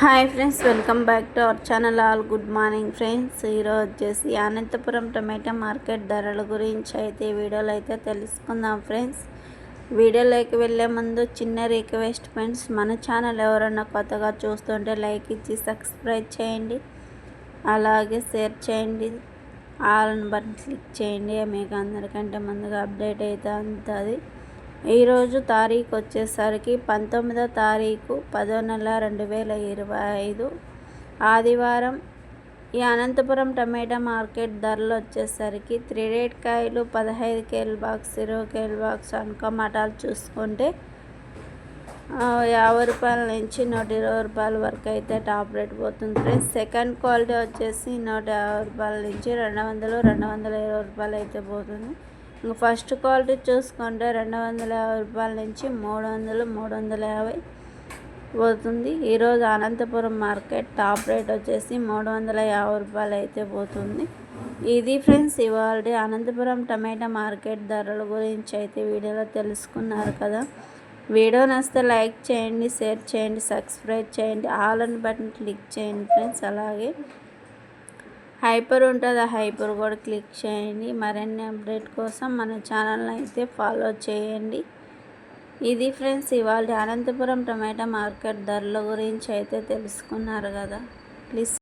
Hi friends welcome back to our channel. All good morning friends. ఈరోజు వచ్చేసి అనంతపురం టమాటా market ధరల గురించి అయితే వీడియోలో అయితే తెలుసుకుందాం ఫ్రెండ్స్. వీడియోలోకి వెళ్ళే ముందు చిన్న రిక్వెస్ట్ ఫ్రెండ్స్ మన ఛానల్ ఎవరన్నా కొత్తగా చూస్తుంటే లైక్ ఇచ్చి సబ్స్క్రైబ్ చేయండి. అలాగే షేర్ చేయండి. ఆల్ బటన్ క్లిక్ చేయండి. మీకు అందరికంటే ముందుగా అప్డేట్ అయితే ఉంటుంది. ఈరోజు తారీఖు వచ్చేసరికి పంతొమ్మిదో తారీఖు పదో నెల రెండు వేల ఇరవై ఐదు. ఆదివారం ఈ అనంతపురం టమాటా మార్కెట్ ధరలు వచ్చేసరికి త్రీ రేట్ కాయలు పదహైదు కేల్ బాక్స్ ఇరవై కేల్ బాక్స్ అనుకో మటాలు చూసుకుంటే యాభై రూపాయల నుంచి నూట ఇరవై రూపాయల వరకు అయితే టాప్ రేట్ పోతుంది ఫ్రెండ్స్. సెకండ్ క్వాలిటీ వచ్చేసి నూట యాభై రూపాయల నుంచి రెండు వందలు రెండు వందల ఇరవై రూపాయలు అయితే పోతుంది. ఇంకా ఫస్ట్ క్వాలిటీ చూసుకుంటే రెండు వందల యాభై రూపాయల నుంచి మూడు వందలు మూడు వందల యాభై పోతుంది. ఈరోజు అనంతపురం మార్కెట్ టాప్ రేట్ వచ్చేసి మూడు వందల యాభై రూపాయలు అయితే పోతుంది. ఇది ఫ్రెండ్స్ ఇవాళ అనంతపురం టమాటా మార్కెట్ ధరల గురించి అయితే వీడియోలో తెలుసుకున్నారు కదా. వీడియో నచ్చితే లైక్ చేయండి షేర్ చేయండి సబ్స్క్రైబ్ చేయండి. ఆల్ అని బటన్ క్లిక్ చేయండి ఫ్రెండ్స్. అలాగే హైపర్ ఉంటుంది. ఆ హైపర్ కూడా క్లిక్ చేయండి. మరిన్ని అప్డేట్ కోసం మన ఛానల్ని అయితే ఫాలో చేయండి. ఇది ఫ్రెండ్స్ ఇవాళ అనంతపురం టమాటా మార్కెట్ ధరల గురించి అయితే తెలుసుకున్నారు కదా. ప్లీజ్